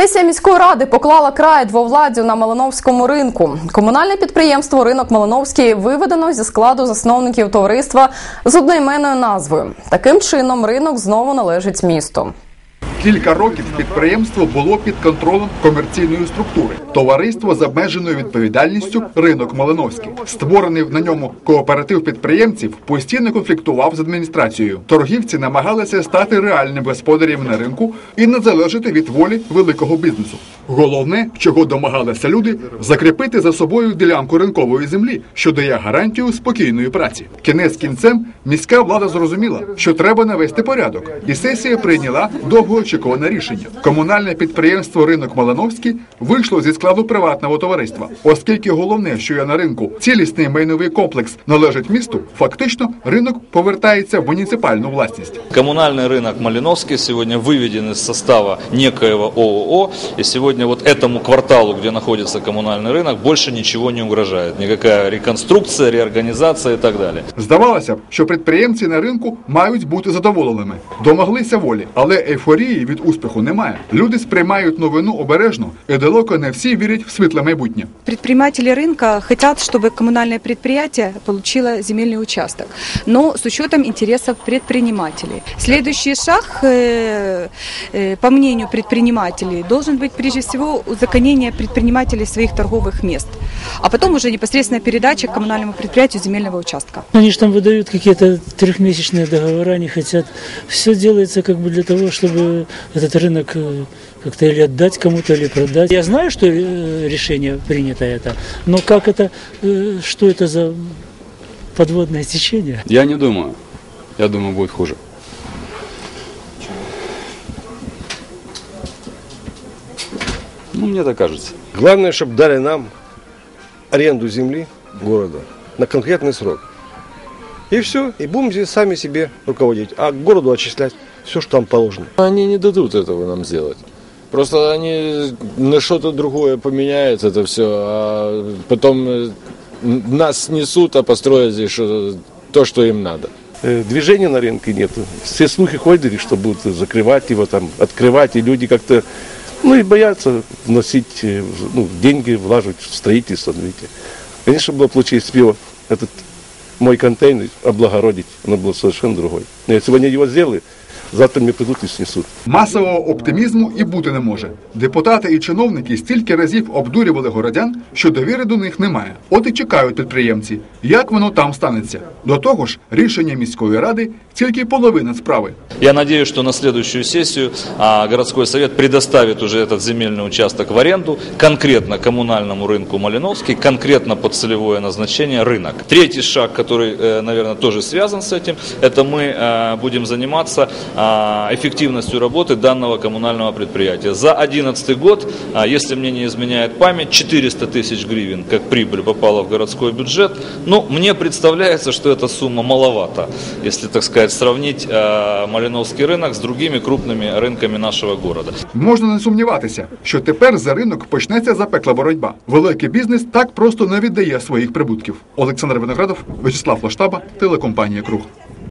Сесія міської ради поклала край двовладдю на Малиновському ринку. Комунальне підприємство Ринок Малиновський виведено зі складу засновників товариства з одноіменною назвою. Таким чином, ринок знову належить місту. Кілька років підприємство було під контролем комерційної структури. Товариство з обмеженою відповідальністю Ринок Малиновський. Створений на ньому кооператив підприємців постійно конфліктував з адміністрацією. Торгівці намагалися стати реальним господарем на ринку і не залежати від волі великого бізнесу. Головне, чого домагалися люди, закріпити за собою ділянку ринкової землі, що дає гарантію спокійної праці. Кінець кінцем міська влада зрозуміла, що треба навести порядок, і сесія прийняла довгоочікуване рішення. Комунальне підприємство Ринок Малановський вийшло зі складу приватного товариства, оскільки головне, що є на ринку, цілісний майновий комплекс належить місту. Фактично, ринок повертається в муніципальну власність. Коммунальный рынок Малиновский сегодня выведен из состава некоего ООО, и сегодня вот этому кварталу, где находится коммунальный рынок, больше ничего не угрожает. Никакая реконструкция, реорганизация и так далее. Здавалося б, що підприємці на ринку мають бути задоволеними, домоглися волі, але ейфорії від успіху немає. Люди сприймають новину обережно, і далеко не всі вірять в світле майбутнє. Предприниматели рынка хотят, чтобы коммунальное предприятие получило земельный участок, но с учетом интересов предпринимателей. Следующий шаг, э, э, по мнению предпринимателей, должен быть прежде всего узаконение предпринимателей своих торговых мест, а потом уже непосредственно передача коммунальному предприятию земельного участка. Они же там выдают какие-то трехмесячные договора, не хотят. Все делается как бы для того, чтобы этот рынок э, как-то или отдать кому-то, или продать. Я знаю, что э, решение принято это, но как это, э, что это за подводное течение? Я не думаю. Я думаю, будет хуже. Ну, мне так кажется. Главное, чтобы дали нам аренду земли города на конкретный срок. И все, и будем здесь сами себе руководить, а городу отчислять все, что там положено. Они не дадут этого нам сделать. Просто они на что-то другое поменяют это все, а потом э, нас снесут, а построят здесь то, что им надо. Э, Движения на рынке нет. Все слухи ходили, что будут закрывать его, там, открывать, и люди как-то, ну и боятся вносить э, ну, деньги, влаживать в строительство. Видите. Конечно, было бы его, этот мой контейнер облагородить, оно было совершенно другое. Но я сегодня его сделали, завтра мне придут и снесут. Масового оптимізму і бути не може. Депутати і чиновники стільки разів обдурювали городян, що довіри до них немає. От і чекають підприємці, як воно там станеться. До того ж, рішення міської ради тільки половина справи. Я надеюсь, что на следующую сессию а, городской совет предоставит уже этот земельный участок в аренду конкретно коммунальному рынку Малиновский, конкретно под целевое назначение рынок. Третий шаг, который, э, наверное, тоже связан с этим, это мы э, будем заниматься а, эффективностью работы данного коммунального предприятия. За 2011 год, а, если мне не изменяет память, 400 тысяч гривен как прибыль попала в городской бюджет. Ну, мне представляется, что эта сумма маловата, если, так сказать, сравнить э, Малиновский рынок с другими крупными рынками нашего города. Можна не сумніватися, що тепер за ринок почнеться запекла боротьба. Великий бізнес так просто не віддає своїх прибутків. Олександр Виноградов, Вячеслав Лаштаба, телекомпанія Круг.